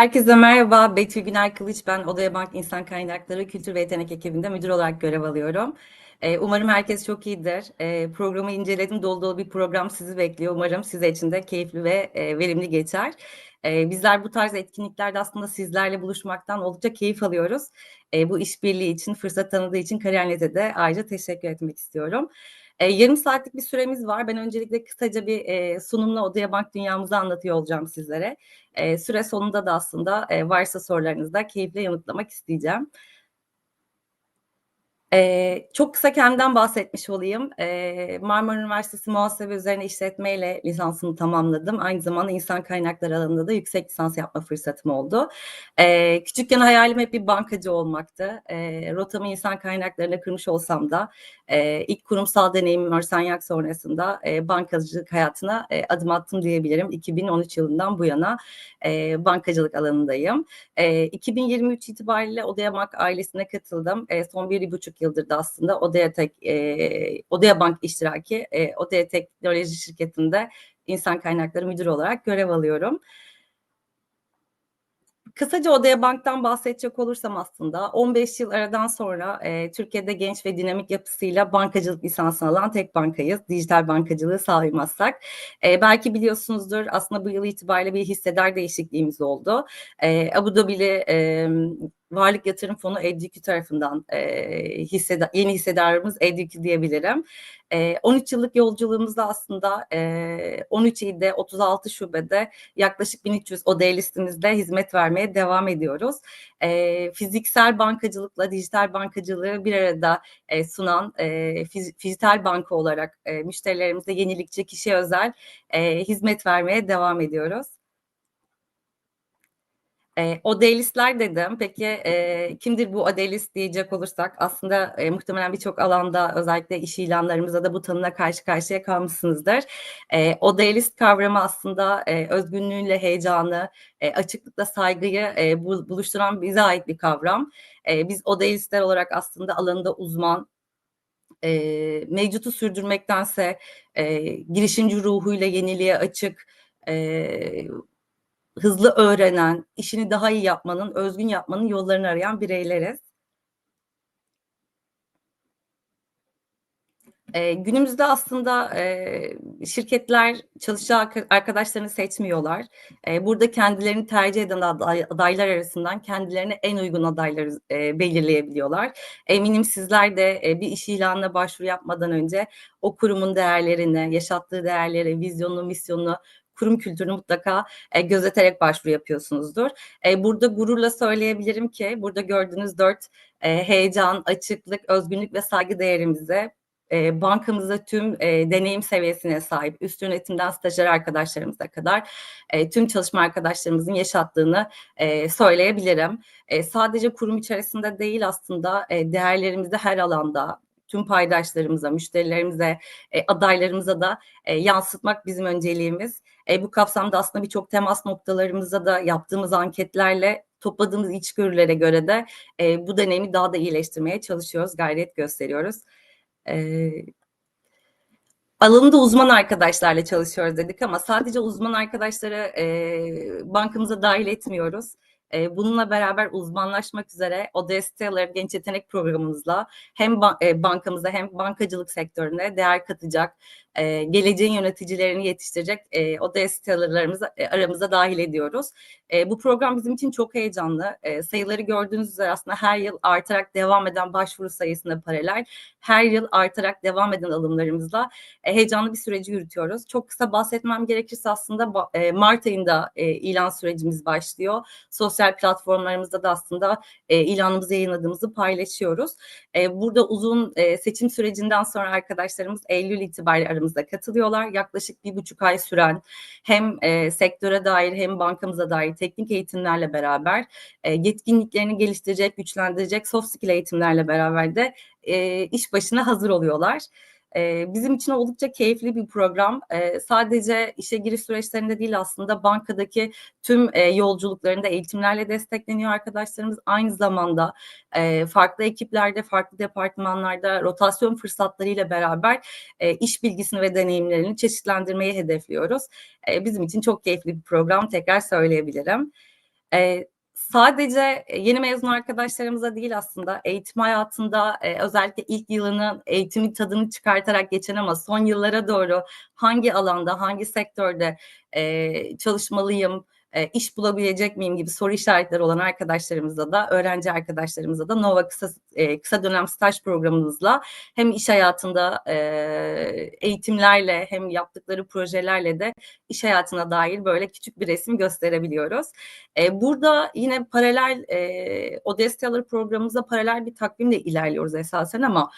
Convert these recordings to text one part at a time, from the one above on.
Herkese merhaba. Betül Güner Kılıç. Ben Odaya Bank İnsan Kaynakları Kültür ve Yetenek ekibinde müdür olarak görev alıyorum. Ee, umarım herkes çok iyidir. Ee, programı inceledim. Dolu dolu bir program sizi bekliyor. Umarım size için de keyifli ve e, verimli geçer. Ee, bizler bu tarz etkinliklerde aslında sizlerle buluşmaktan oldukça keyif alıyoruz. Bu işbirliği için, fırsat tanıdığı için Kariyernet'e de ayrıca teşekkür etmek istiyorum. E, yarım saatlik bir süremiz var. Ben öncelikle kısaca bir e, sunumla Odaya Bank dünyamızı anlatıyor olacağım sizlere. E, süre sonunda da aslında e, varsa sorularınızı da keyifle yanıtlamak isteyeceğim. Ee, çok kısa kendimden bahsetmiş olayım. Ee, Marmara Üniversitesi Muhasebe Üzerine İşletme ile lisansımı tamamladım. Aynı zamanda insan kaynakları alanında da yüksek lisans yapma fırsatım oldu. Ee, küçükken hayalim hep bir bankacı olmaktı. Ee, rotamı insan kaynaklarına kırmış olsam da e, ilk kurumsal deneyimim Örsenyak sonrasında e, bankacılık hayatına e, adım attım diyebilirim. 2013 yılından bu yana e, bankacılık alanındayım. E, 2023 itibariyle Odayamak ailesine katıldım. E, son bir buçuk yıldır da aslında Odaya, Tek, e, Odaya Bank iştiraki e, Odaya Teknoloji şirketinde insan kaynakları müdürü olarak görev alıyorum. Kısaca Odaya Bank'tan bahsedecek olursam aslında 15 yıl aradan sonra e, Türkiye'de genç ve dinamik yapısıyla bankacılık lisansını alan tek bankayız. Dijital bankacılığı saymazsak. E, belki biliyorsunuzdur aslında bu yıl itibariyle bir hissedar değişikliğimiz oldu. E, Abu Dhabi'li e, Varlık Yatırım Fonu EDQ tarafından e, hisseda, yeni hissedarımız EDQ diyebilirim. E, 13 yıllık yolculuğumuzda aslında e, 13 ilde 36 şubede yaklaşık 1300 oda listemizde hizmet vermeye devam ediyoruz. E, fiziksel bankacılıkla dijital bankacılığı bir arada e, sunan e, fiz, fiziksel banka olarak e, müşterilerimize yenilikçi kişi özel e, hizmet vermeye devam ediyoruz. E, Odelistler dedim. Peki e, kimdir bu Odelist diyecek olursak aslında e, muhtemelen birçok alanda özellikle iş ilanlarımızda da bu tanımla karşı karşıya kalmışsınızdır. E, Odelist kavramı aslında e, özgünlüğüyle heyecanı, e, açıklıkla saygıyı e, buluşturan bize ait bir kavram. E, biz Odelistler olarak aslında alanında uzman, e, mevcutu sürdürmektense e, girişimci ruhuyla yeniliğe açık, e, hızlı öğrenen, işini daha iyi yapmanın, özgün yapmanın yollarını arayan bireyleriz. E, günümüzde aslında e, şirketler çalışan arkadaşlarını seçmiyorlar. E, burada kendilerini tercih eden aday, adaylar arasından kendilerine en uygun adayları e, belirleyebiliyorlar. Eminim sizler de e, bir iş ilanına başvuru yapmadan önce o kurumun değerlerini, yaşattığı değerleri, vizyonunu, misyonunu kurum kültürünü mutlaka e, gözeterek başvuru yapıyorsunuzdur. E, burada gururla söyleyebilirim ki burada gördüğünüz dört e, heyecan, açıklık, özgünlük ve saygı değerimize e, bankamızda tüm e, deneyim seviyesine sahip üst yönetimden stajyer arkadaşlarımıza kadar e, tüm çalışma arkadaşlarımızın yaşattığını e, söyleyebilirim. E, sadece kurum içerisinde değil aslında e, değerlerimizi her alanda tüm paydaşlarımıza, müşterilerimize, e, adaylarımıza da e, yansıtmak bizim önceliğimiz. E, bu kapsamda aslında birçok temas noktalarımızda da yaptığımız anketlerle topladığımız içgörülere göre de e, bu deneyimi daha da iyileştirmeye çalışıyoruz, gayret gösteriyoruz. E, alanında uzman arkadaşlarla çalışıyoruz dedik ama sadece uzman arkadaşları e, bankamıza dahil etmiyoruz. E, bununla beraber uzmanlaşmak üzere ODST'ler genç yetenek programımızla hem ba- bankamıza hem bankacılık sektörüne değer katacak e, geleceğin yöneticilerini yetiştirecek e, o destelerimizi e, aramıza dahil ediyoruz. E, bu program bizim için çok heyecanlı. E, sayıları gördüğünüz üzere aslında her yıl artarak devam eden başvuru sayısına paralel her yıl artarak devam eden alımlarımızla e, heyecanlı bir süreci yürütüyoruz. Çok kısa bahsetmem gerekirse aslında e, Mart ayında e, ilan sürecimiz başlıyor. Sosyal platformlarımızda da aslında e, ilanımızı yayınladığımızı paylaşıyoruz. E, burada uzun e, seçim sürecinden sonra arkadaşlarımız Eylül itibariyle aramızda katılıyorlar. Yaklaşık bir buçuk ay süren hem e, sektöre dair hem bankamıza dair teknik eğitimlerle beraber e, yetkinliklerini geliştirecek, güçlendirecek soft skill eğitimlerle beraber de e, iş başına hazır oluyorlar. Bizim için oldukça keyifli bir program. Sadece işe giriş süreçlerinde değil aslında bankadaki tüm yolculuklarında eğitimlerle destekleniyor arkadaşlarımız. Aynı zamanda farklı ekiplerde, farklı departmanlarda rotasyon fırsatlarıyla beraber iş bilgisini ve deneyimlerini çeşitlendirmeyi hedefliyoruz. Bizim için çok keyifli bir program tekrar söyleyebilirim. Sadece, eee, yeni mezun arkadaşlarımıza değil aslında eğitim hayatında, eee, özellikle ilk yılının eğitimin tadını çıkartarak geçen ama son yıllara doğru hangi alanda, hangi sektörde, eee, çalışmalıyım, eee, iş bulabilecek miyim gibi soru işaretleri olan arkadaşlarımıza da, öğrenci arkadaşlarımıza da Nova kısa eee, kısa dönem staj programımızla hem iş hayatında, eee, eğitimlerle hem yaptıkları projelerle de iş hayatına dair böyle küçük bir resim gösterebiliyoruz. Eee, burada yine paralel, eee, ODST programımıza paralel bir takvimle ilerliyoruz esasen ama,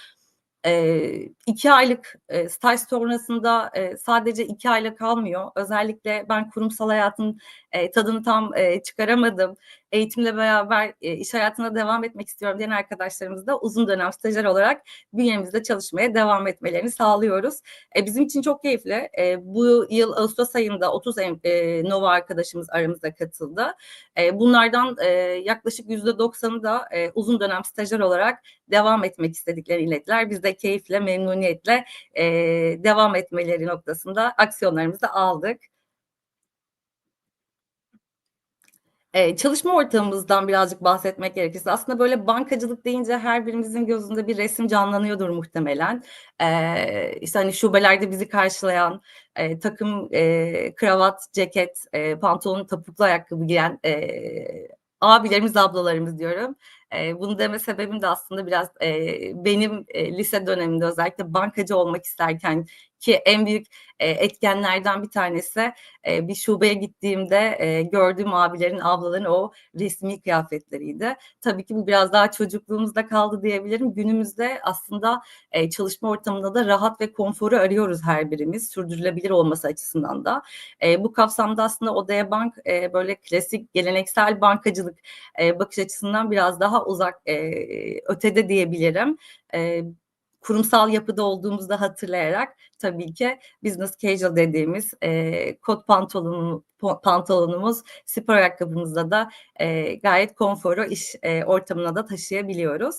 eee, 2 aylık, eee, staj sonrasında, eee, sadece 2 ayla kalmıyor. Özellikle ben kurumsal hayatın, eee, tadını tam, eee, çıkaramadım, eğitimle beraber, eee, iş hayatına devam etmek istiyorum diyen arkadaşlarımız da uzun dönem stajyer olarak bünyemizde çalışmaya devam etmelerini sağlıyoruz. Eee, bizim için çok keyifli. Eee, bu yıl ağustos ayında 30 em eee, Nova arkadaşımız aramıza katıldı. Eee, bunlardan, eee, yaklaşık %90'ı da, eee, uzun dönem stajyer olarak devam etmek istediklerini ilettiler. Biz de keyifle, memnuniyetle, eee, devam etmeleri noktasında aksiyonlarımızı aldık. Eee, çalışma ortamımızdan birazcık bahsetmek gerekirse aslında böyle bankacılık deyince her birimizin gözünde bir resim canlanıyordur muhtemelen. Eee, işte, hani, şubelerde bizi karşılayan, eee, takım, eee, kravat, ceket, eee, pantolon, topuklu ayakkabı giyen, eee, abilerimiz, ablalarımız diyorum. Bunu deme sebebim de aslında biraz, benim, lise dönemimde özellikle bankacı olmak isterken ki en büyük, eee, etkenlerden bir tanesi, eee, bir şubeye gittiğimde, eee, gördüğüm abilerin, ablaların o resmî kıyafetleriydi. Tabii ki bu biraz daha çocukluğumuzda kaldı diyebilirim. Günümüzde aslında, çalışma ortamında da rahat ve konforu arıyoruz her birimiz, sürdürülebilir olması açısından da. Bu kapsamda aslında Odea Bank, böyle klasik, geleneksel bankacılık, bakış açısından biraz daha uzak, ötede diyebilirim. Kurumsal yapıda olduğumuzu da hatırlayarak tabii ki business casual dediğimiz, eee, kot pantolonu pantolonumuz, spor ayakkabımızla da, eee, gayet konforu iş, eee, ortamına da taşıyabiliyoruz.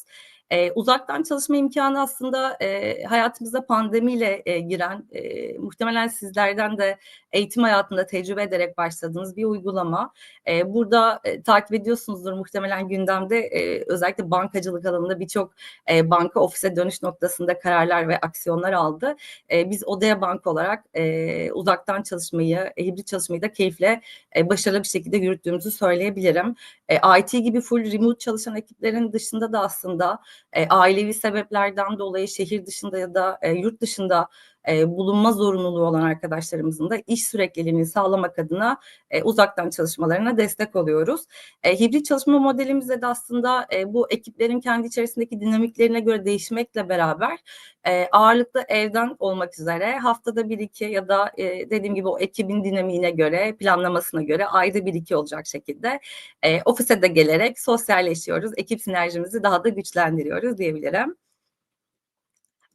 Eee, uzaktan çalışma imkânı aslında, eee, hayatımıza pandemiyle, eee, giren, eee, muhtemelen sizlerden de eğitim hayatında tecrübe ederek başladığınız bir uygulama. Eee, burada, eee, takip ediyorsunuzdur muhtemelen gündemde, eee, özellikle bankacılık alanında birçok, eee, banka ofise dönüş noktasında kararlar ve aksiyonlar aldı. Eee, biz Odea Bank olarak, eee, uzaktan çalışmayı, hibrit çalışmayı da keyifle, eee, başarılı bir şekilde yürüttüğümüzü söyleyebilirim. Eee, IT gibi full remote çalışan ekiplerin dışında da aslında, eee, ailevi sebeplerden dolayı şehir dışında ya da, eee, yurt dışında, eee, bulunma zorunluluğu olan arkadaşlarımızın da iş sürekliliğini sağlamak adına, eee, uzaktan çalışmalarına destek oluyoruz. Eee, hibrit çalışma modelimizde de aslında, eee, bu ekiplerin kendi içerisindeki dinamiklerine göre değişmekle beraber, eee, ağırlıklı evden olmak üzere haftada 1-2 ya da, eee, dediğim gibi o ekibin dinamiğine göre, planlamasına göre ayda 1-2 olacak şekilde, eee, ofise de gelerek sosyalleşiyoruz. Ekip sinerjimizi daha da güçlendiriyoruz diyebilirim.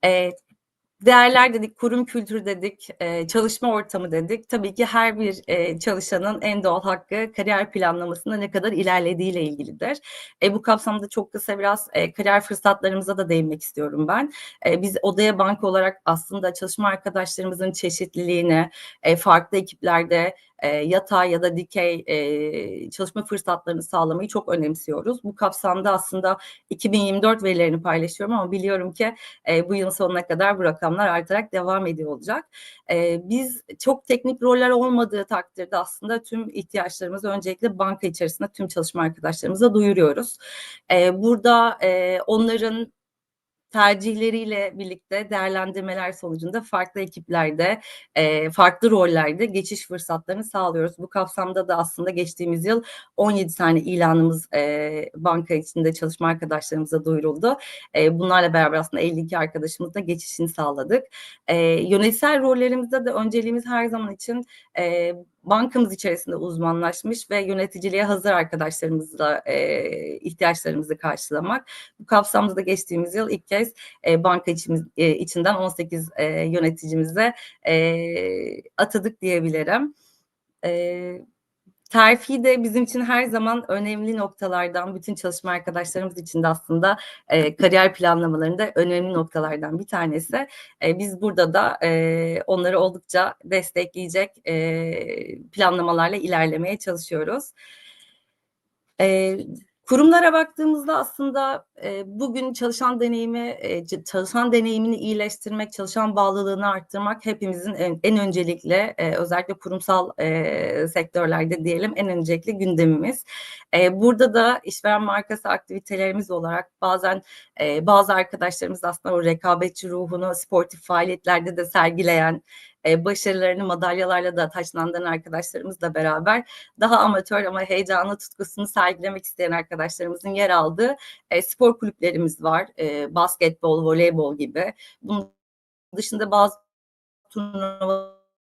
Eee, değerler dedik, kurum kültürü dedik, eee, çalışma ortamı dedik. Tabii ki her bir, eee, çalışanın en doğal hakkı kariyer planlamasında ne kadar ilerlediğiyle ilgilidir. Eee, bu kapsamda çok kısa biraz, eee, kariyer fırsatlarımıza da değinmek istiyorum ben. Eee, biz Odea Bank olarak aslında çalışma arkadaşlarımızın çeşitliliğini, farklı ekiplerde, eee, yatay ya da dikey, eee, çalışma fırsatlarını sağlamayı çok önemsiyoruz. Bu kapsamda aslında 2024 verilerini paylaşıyorum ama biliyorum ki, eee, bu yılın sonuna kadar bu rakamlar artarak devam ediyor olacak. Eee, biz çok teknik roller olmadığı takdirde aslında tüm ihtiyaçlarımızı öncelikle banka içerisinde tüm çalışma arkadaşlarımıza duyuruyoruz. Eee, burada, eee, onların tercihleriyle birlikte değerlendirmeler sonucunda farklı ekiplerde, eee, farklı rollerde geçiş fırsatlarını sağlıyoruz. Bu kapsamda da aslında geçtiğimiz yıl 17 tane ilanımız, eee, banka içinde çalışma arkadaşlarımıza duyuruldu. Eee, bunlarla beraber aslında 52 arkadaşımızla geçişini sağladık. Eee, yönetsel rollerimizde de önceliğimiz her zaman için, eee, bankamız içerisinde uzmanlaşmış ve yöneticiliğe hazır arkadaşlarımızla, eee, ihtiyaçlarımızı karşılamak. Bu kapsamda da geçtiğimiz yıl ilk kez, eee, banka içimiz eee, içinden 18, eee, yöneticimizi, eee, atadık diyebilirim. Eee, terfi de bizim için her zaman önemli noktalardan, bütün çalışma arkadaşlarımız için de aslında, eee, kariyer planlamalarında önemli noktalardan bir tanesi. Eee, biz burada da, eee, onları oldukça destekleyecek, eee, planlamalarla ilerlemeye çalışıyoruz. Eee, kurumlara baktığımızda aslında, eee, bugün çalışan deneyimi, c çalışan deneyimini iyileştirmek, çalışan bağlılığını arttırmak hepimizin en en öncelikle, eee, özellikle kurumsal, eee, sektörlerde diyelim en öncelikli gündemimiz. Eee, burada da işveren markası aktivitelerimiz olarak bazen, eee, bazı arkadaşlarımız aslında o rekabetçi ruhunu sportif faaliyetlerde de sergileyen, eee, başarılarını madalyalarla da taçlandıran arkadaşlarımızla beraber daha amatör ama heyecanlı tutkusunu sergilemek isteyen arkadaşlarımızın yer aldığı, eee, spor kulüplerimiz var. Eee, basketbol, voleybol gibi. Bunun dışında bazı turnuvalara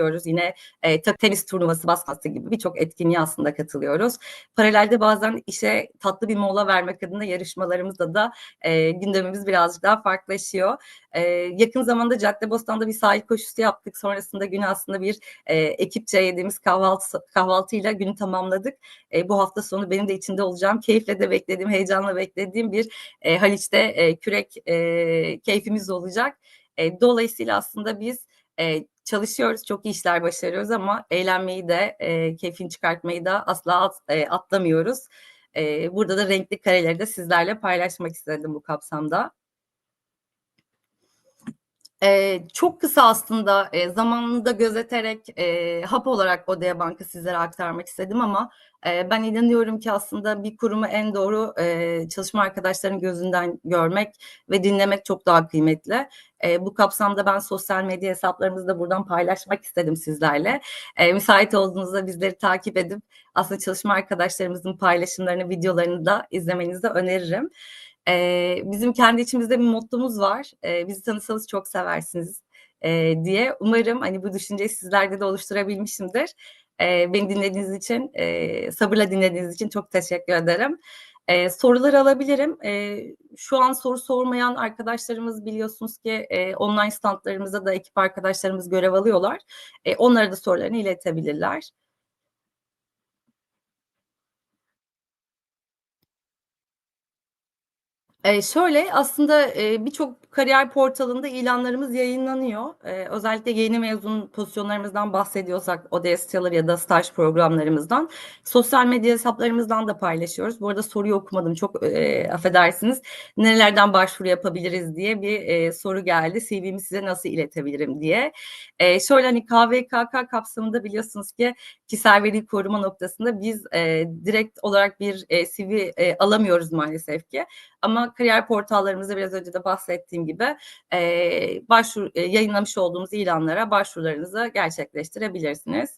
katılıyoruz. Yine, ta tenis turnuvası, gibi birçok etkinliğe aslında katılıyoruz. Paralelde bazen işe tatlı bir mola vermek adına yarışmalarımızda da, eee, gündemimiz birazcık daha farklılaşıyor. Eee, yakın zamanda Caddebostan'da bir sahil koşusu yaptık. Sonrasında günü aslında bir, eee, ekipçe yediğimiz kahvaltı kahvaltıyla günü tamamladık. Eee, bu hafta sonu benim de içinde olacağım, keyifle de beklediğim, heyecanla beklediğim bir, eee, Haliç'te, eee, kürek, eee, keyfimiz olacak. Eee, dolayısıyla aslında biz, eee, çalışıyoruz, çok iyi işler başarıyoruz ama eğlenmeyi de, eee, keyfini çıkartmayı da asla at eee, atlamıyoruz. Eee, burada da renkli kareleri de sizlerle paylaşmak istedim bu kapsamda. Eee, çok kısa aslında, eee, zamanını gözeterek, eee, hap olarak Odea Bank'ı sizlere aktarmak istedim ama, eee, ben inanıyorum ki aslında bir kurumu en doğru, eee, çalışma arkadaşlarının gözünden görmek ve dinlemek çok daha kıymetli. Eee, bu kapsamda ben sosyal medya hesaplarımızı da buradan paylaşmak istedim sizlerle. Eee, müsait olduğunuzda bizleri takip edip aslında çalışma arkadaşlarımızın paylaşımlarını, videolarını da izlemenizi de öneririm. Eee, bizim kendi içimizde bir mottomuz var. Eee, bizi tanısanız çok seversiniz, eee, diye. Umarım, hani, bu düşünceyi sizlerde de oluşturabilmişimdir. Eee, beni dinlediğiniz için, eee, sabırla dinlediğiniz için çok teşekkür ederim. Eee, soruları alabilirim. Eee, şu an soru sormayan arkadaşlarımız biliyorsunuz ki, eee, online standlarımızda da ekip arkadaşlarımız görev alıyorlar. Eee, onlara da sorularını iletebilirler. Eee, şöyle, aslında, eee, birçok kariyer portalında ilanlarımız yayınlanıyor. Eee, özellikle yeni mezun pozisyonlarımızdan bahsediyorsak ODSC'ler ya da staj programlarımızdan. Sosyal medya hesaplarımızdan da paylaşıyoruz. Bu arada soruyu okumadım, çok, eee, affedersiniz. Nerelerden başvuru yapabiliriz diye bir, eee, soru geldi. CV'mi size nasıl iletebilirim diye. Eee, şöyle, hani, KVKK kapsamında biliyorsunuz ki kişisel veri koruma noktasında biz, eee, direkt olarak bir, eee, CV, eee, alamıyoruz maalesef ki. Ama kariyer portallarımızda biraz önce de bahsettiğim gibi, eee, başvuru eee, yayınlamış olduğumuz ilanlara başvurularınızı gerçekleştirebilirsiniz.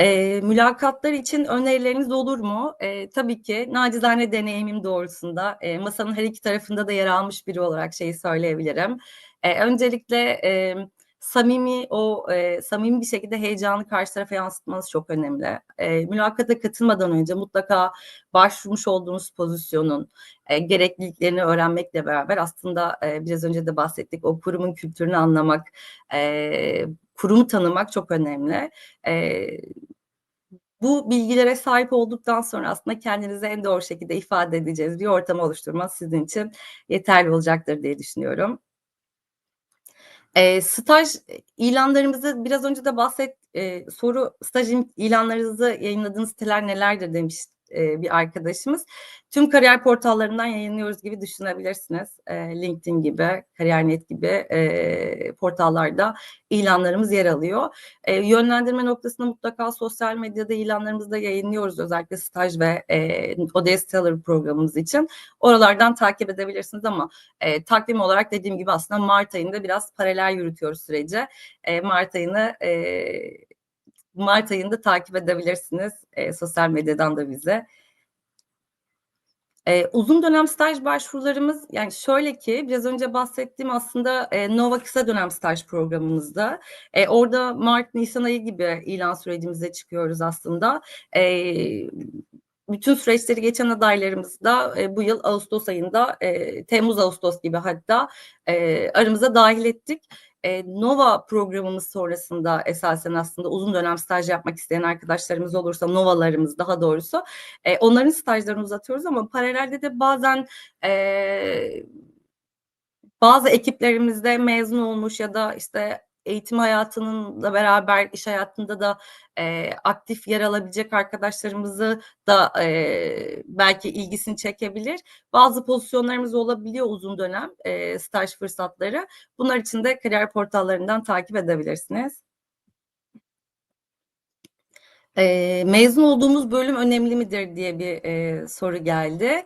Eee, mülakatlar için önerileriniz olur mu? Eee, tabii ki nacizane deneyimim doğrultusunda, eee, masanın her iki tarafında da yer almış biri olarak şeyi söyleyebilirim. Eee, öncelikle, emm, samimi o, eee, samimi bir şekilde heyecanı karşı tarafa yansıtmanız çok önemli. Eee, mülakata katılmadan önce mutlaka başvurmuş olduğunuz pozisyonun, eee, gerekliliklerini öğrenmekle beraber aslında, eee, biraz önce de bahsettik, o kurumun kültürünü anlamak, eee, kurumu tanımak çok önemli. Eee, bu bilgilere sahip olduktan sonra aslında kendinizi en doğru şekilde ifade edeceğiniz bir ortam oluşturmak sizin için yeterli olacaktır diye düşünüyorum. Eee, staj ilanlarımızı biraz önce de bahset eee, soru staj ilanlarınızı yayınladığınız siteler nelerdir demiş, eee, bir arkadaşımız. Tüm kariyer portallarından yayınlıyoruz gibi düşünebilirsiniz. Eee, LinkedIn gibi, Kariyer.net gibi, eee, portallarda ilanlarımız yer alıyor. Eee, yönlendirme noktasında mutlaka sosyal medyada ilanlarımızı da yayınlıyoruz özellikle staj ve, eee, ODS Teller programımız için. Oralardan takip edebilirsiniz ama, eee, takvim olarak dediğim gibi aslında mart ayında biraz paralel yürütüyoruz süreci. Eee, mart ayını, eee, mart ayında takip edebilirsiniz, eee, sosyal medyadan da bizi. Eee, uzun dönem staj başvurularımız, yani, şöyle ki biraz önce bahsettiğim aslında, eee, Nova kısa dönem staj programımızda. Eee, orada mart, nisan ayı gibi ilan sürecimize çıkıyoruz aslında. Eee, bütün süreçleri geçen adaylarımız da, eee, bu yıl ağustos ayında, eee, temmuz ağustos gibi hatta, eee, aramıza dâhil ettik. Eee, Nova programımız sonrasında esasen aslında uzun dönem staj yapmak isteyen arkadaşlarımız olursa, Nova'larımız daha doğrusu, eee, onların stajlarını uzatıyoruz ama paralelde de bazen, eee, bazı ekiplerimizde mezun olmuş ya da, işte, eğitim hayatınınla beraber iş hayatında da, eee, aktif yer alabilecek arkadaşlarımızı da, eee, belki ilgisini çekebilir. Bazı pozisyonlarımız olabiliyor uzun dönem, eee, staj fırsatları. Bunlar için de kariyer portallarından takip edebilirsiniz. Eee, mezun olduğumuz bölüm önemli midir diye bir, eee, soru geldi.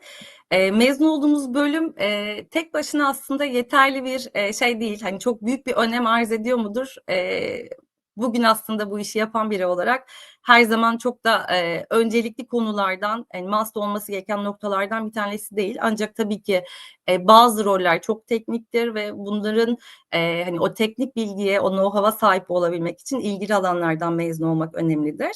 Eee, mezun olduğumuz bölüm, eee, tek başına aslında yeterli bir, eee, şey değil. Hani, çok büyük bir önem arz ediyor mudur? Eee, bugün aslında bu işi yapan biri olarak her zaman çok da, eee, öncelikli konulardan, hani, must olması gereken noktalardan bir tanesi değil. Ancak tabii ki, eee, bazı roller çok tekniktir ve bunların, eee, hani, o teknik bilgiye, o know-how'a sahip olabilmek için ilgili alanlardan mezun olmak önemlidir.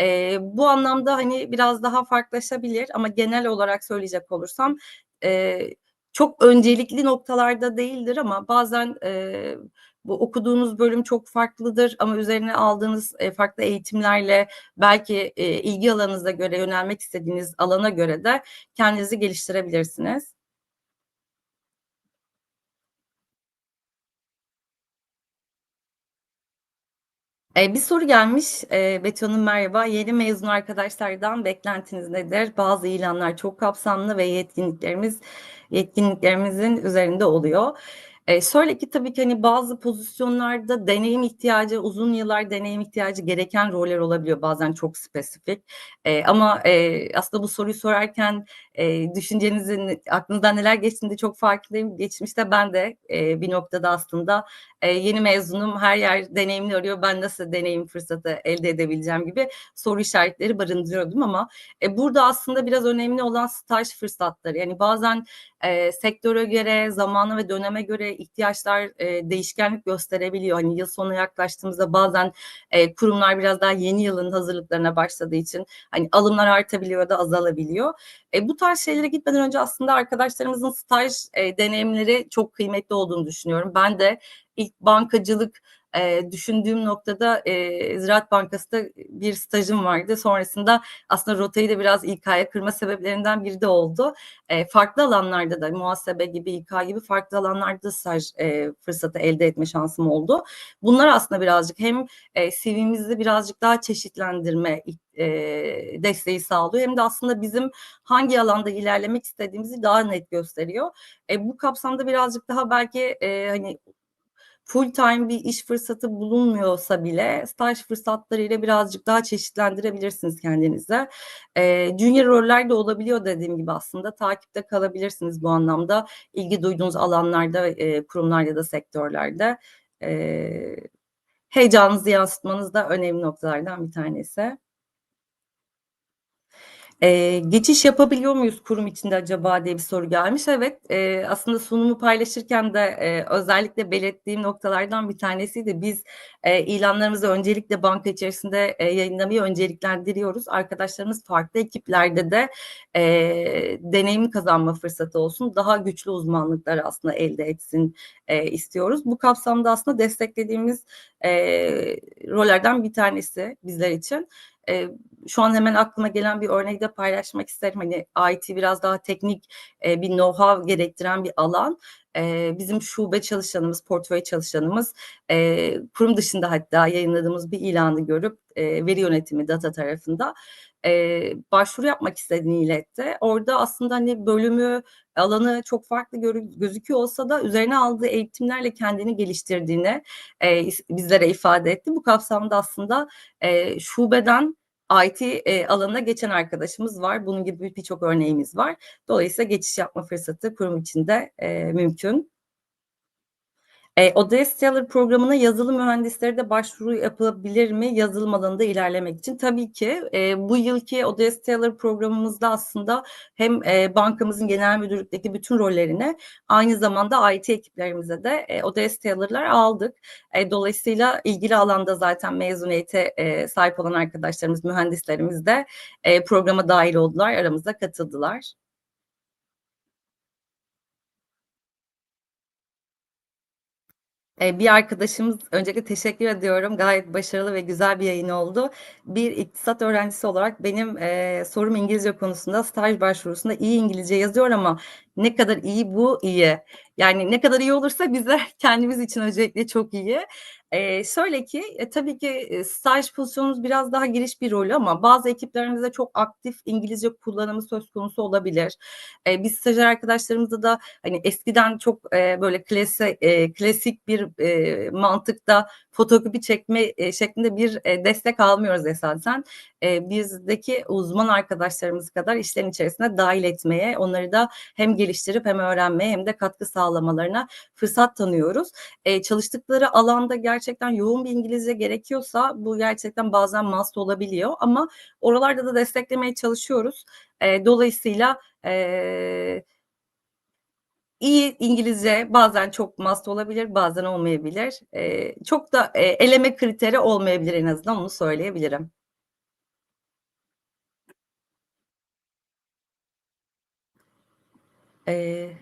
Eee, bu anlamda, hani, biraz daha farklılaşabilir ama genel olarak söyleyecek olursam, eee, çok öncelikli noktalarda değildir ama bazen, eee, bu okuduğunuz bölüm çok farklıdır ama üzerine aldığınız, eee, farklı eğitimlerle belki, eee, ilgi alanınıza göre, yönelmek istediğiniz alana göre de kendinizi geliştirebilirsiniz. Eee, bir soru gelmiş. Betül Hanım merhaba. Yeni mezun arkadaşlardan beklentiniz nedir? Bazı ilanlar çok kapsamlı ve yetkinliklerimiz yetkinliklerimizin üzerinde oluyor. Eee, şöyle ki tabii ki, hani, bazı pozisyonlarda deneyim ihtiyacı, uzun yıllar deneyim ihtiyacı gereken roller olabiliyor. Bazen çok spesifik. Eee, ama, eee, aslında bu soruyu sorarken, eee, düşüncenizin, aklınızdan neler geçtiğini de çok farkındayım. Geçmişte ben de, eee, bir noktada aslında, eee, yeni mezunum, her yer deneyimli arıyor, ben nasıl deneyim fırsatı elde edebileceğim gibi soru işaretleri barındırıyordum ama, eee, burada aslında biraz önemli olan staj fırsatları. Yani bazen, eee, sektöre göre, zamana ve döneme göre ihtiyaçlar, eee, değişkenlik gösterebiliyor. Hani, yıl sonuna yaklaştığımızda bazen, eee, kurumlar biraz daha yeni yılın hazırlıklarına başladığı için, hani, alımlar artabiliyor da azalabiliyor. E, bu tarz şeylere gitmeden önce aslında arkadaşlarımızın staj, eee, deneyimleri çok kıymetli olduğunu düşünüyorum. Ben de ilk bankacılık, eee, düşündüğüm noktada, eee, Ziraat Bankası'nda bir stajım vardı. Sonrasında aslında rotayı da biraz İK'ya kırma sebeplerinden biri de oldu. Eee, farklı alanlarda da muhasebe gibi, İK gibi farklı alanlarda staj, eee, fırsatı elde etme şansım oldu. Bunlar aslında birazcık hem, eee, CV'mizi birazcık daha çeşitlendirme eee, desteği sağlıyor hem de aslında bizim hangi alanda ilerlemek istediğimizi daha net gösteriyor. E, bu kapsamda birazcık daha belki, eee, hani, full-time bir iş fırsatı bulunmuyorsa bile staj fırsatlarıyla birazcık daha çeşitlendirebilirsiniz kendinizi. Eee, junior roller de olabiliyor dediğim gibi aslında. Takipte kalabilirsiniz bu anlamda. İlgi duyduğunuz alanlarda, eee, kurumlar ya da sektörlerde. Eee, heyecanınızı yansıtmanız da önemli noktalardan bir tanesi. Eee, geçiş yapabiliyor muyuz kurum içinde acaba diye bir soru gelmiş. Evet, eee, aslında sunumu paylaşırken de, eee, özellikle belirttiğim noktalardan bir tanesiydi. Biz, eee, ilanlarımızı öncelikle banka içerisinde, eee, yayınlamayı önceliklendiriyoruz. Arkadaşlarımız farklı ekiplerde de, eee, deneyim kazanma fırsatı olsun, daha güçlü uzmanlıklar aslında elde etsin, eee, istiyoruz. Bu kapsamda aslında desteklediğimiz, eee, rollerden bir tanesi bizler için. Eee, şu an hemen aklıma gelen bir örneği de paylaşmak isterim. Hani, IT biraz daha teknik, eee, bir know-how gerektiren bir alan. Eee, bizim şube çalışanımız, portföy çalışanımız, eee, kurum dışında hatta yayınladığımız bir ilanı görüp, eee, veri yönetimi, data tarafında, eee, başvuru yapmak istediğini iletti. Orada aslında, hani, bölümü, alanı çok farklı gözüküyor olsa da üzerine aldığı eğitimlerle kendini geliştirdiğini, is bizlere ifade etti. Bu kapsamda aslında, eee, şubeden IT, eee, alanına geçen arkadaşımız var. Bunun gibi birçok örneğimiz var. Dolayısıyla geçiş yapma fırsatı kurum içinde, eee, mümkün. Eee, ODS Teller programına yazılım mühendisleri de başvuru yapılabilir mi yazılım alanında ilerlemek için? Tabii ki. Eee, bu yılki ODS Teller programımızda aslında hem, eee, bankamızın genel müdürlükteki bütün rollerine aynı zamanda IT ekiplerimize de, eee, ODS Teller'lar aldık. Eee, dolayısıyla ilgili alanda zaten mezuniyete, eee, sahip olan arkadaşlarımız, mühendislerimiz de, eee, programa dâhil oldular, aramıza katıldılar. Bir arkadaşımız öncelikle teşekkür ediyorum. Gayet başarılı ve güzel bir yayın oldu. Bir iktisat öğrencisi olarak benim, eee, sorum İngilizce konusunda staj başvurusunda iyi İngilizce yazıyor ama Ne kadar iyi, bu iyi. Yani ne kadar iyi olursa bize kendimiz için öncelikle çok iyi. Eee, şöyle ki, e, tabii ki, eee, staj pozisyonumuz biraz daha giriş bir rol ama bazı ekiplerimizde çok aktif İngilizce kullanımı söz konusu olabilir. Eee, biz stajyer arkadaşlarımızda da, hani, eskiden çok, eee, böyle klasi eee, klasik bir, eee, mantıkta fotokopi çekme, eee, şeklinde bir, eee, destek almıyoruz esasen. Eee, bizdeki uzman arkadaşlarımız kadar işlerin içerisine dâhil etmeye, onları da hem geliştirip hem öğrenmeye hem de katkı sağlamalarına fırsat tanıyoruz. Eee, çalıştıkları alanda gerçekten yoğun bir İngilizce gerekiyorsa bu gerçekten bazen must olabiliyor ama oralarda da desteklemeye çalışıyoruz. Eee, dolayısıyla, eee iyi İngilizce bazen çok must olabilir, bazen olmayabilir. Eee, çok da, eee, eleme kriteri olmayabilir en azından, onu söyleyebilirim. Eee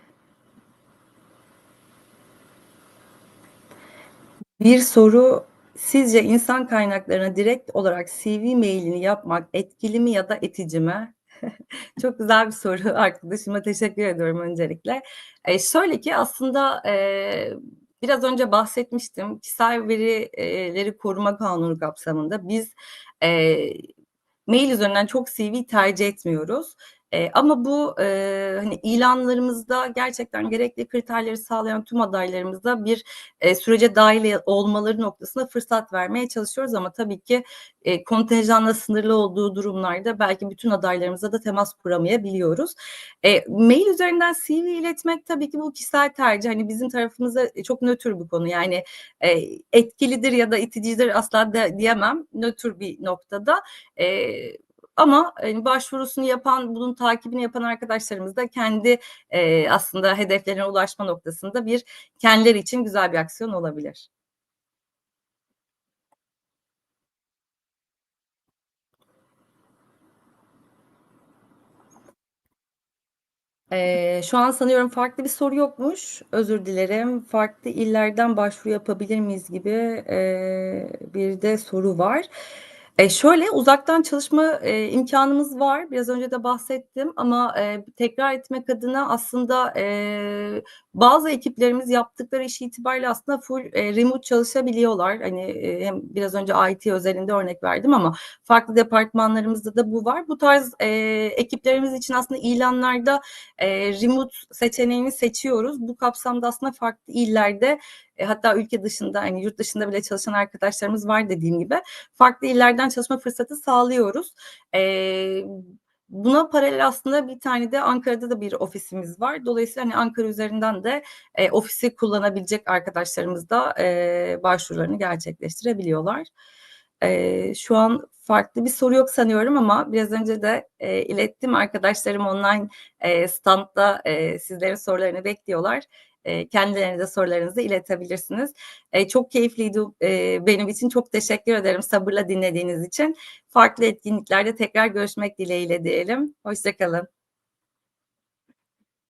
Bir soru, sizce insan kaynaklarına direkt olarak CV mail'ini yapmak etkili mi ya da itici mi? Çok güzel bir soru arkadaşıma teşekkür ediyorum öncelikle. Eee, şöyle ki aslında, eee, biraz önce bahsetmiştim. Kişisel veri eee, leri koruma kanunu kapsamında biz, eee, mail üzerinden çok CV tercih etmiyoruz. Eee, ama bu, eee, hani, ilanlarımızda gerçekten gerekli kriterleri sağlayan tüm adaylarımıza bir, eee, sürece dâhil e olmaları noktasında fırsat vermeye çalışıyoruz ama tabii ki, eee, kontenjanla sınırlı olduğu durumlarda belki bütün adaylarımızla da temas kuramayabiliyoruz. Eee, mail üzerinden CV iletmek tabii ki bu kişisel tercih. Hani, bizim tarafımızda, eee, çok nötr bir konu. Yani, eee, etkilidir ya da iticidir asla de diyemem. Nötr bir noktada. Eee, ama, hani, başvurusunu yapan, bunun takibini yapan arkadaşlarımız da kendi, eee, aslında hedeflerine ulaşma noktasında bir kendileri için güzel bir aksiyon olabilir. Eee, şu an sanıyorum farklı bir soru yokmuş. Özür dilerim. Farklı illerden başvuru yapabilir miyiz gibi, eee, bir de soru var. Eee, şöyle, uzaktan çalışma, eee, imkânımız var. Biraz önce de bahsettim ama, eee, tekrar etmek adına aslında, eee, bazı ekiplerimiz yaptıkları iş itibariyle aslında full, eee, remote çalışabiliyorlar. Hani, eee, hem biraz önce IT özelinde örnek verdim ama farklı departmanlarımızda da bu var. Bu tarz, eee, ekiplerimiz için aslında ilanlarda, eee, remote seçeneğini seçiyoruz. Bu kapsamda aslında farklı illerde, eee, hatta ülke dışında, hani, yurt dışında bile çalışan arkadaşlarımız var dediğim gibi. Farklı illerden çalışma fırsatı sağlıyoruz. Eee, buna paralel aslında bir tane de Ankara'da da bir ofisimiz var. Dolayısıyla, hani, Ankara üzerinden de, eee, ofisi kullanabilecek arkadaşlarımız da, eee, başvurularını gerçekleştirebiliyorlar. Eee, şu an farklı bir soru yok sanıyorum ama biraz önce de, eee, ilettim. Arkadaşlarım online, eee, standda, eee, sizlerin sorularını bekliyorlar. Eee, kendilerine de sorularınızı iletebilirsiniz. Eee, çok keyifliydi, eee, benim için. Çok teşekkür ederim sabırla dinlediğiniz için. Farklı etkinliklerde tekrar görüşmek dileğiyle diyelim. Hoşça kalın.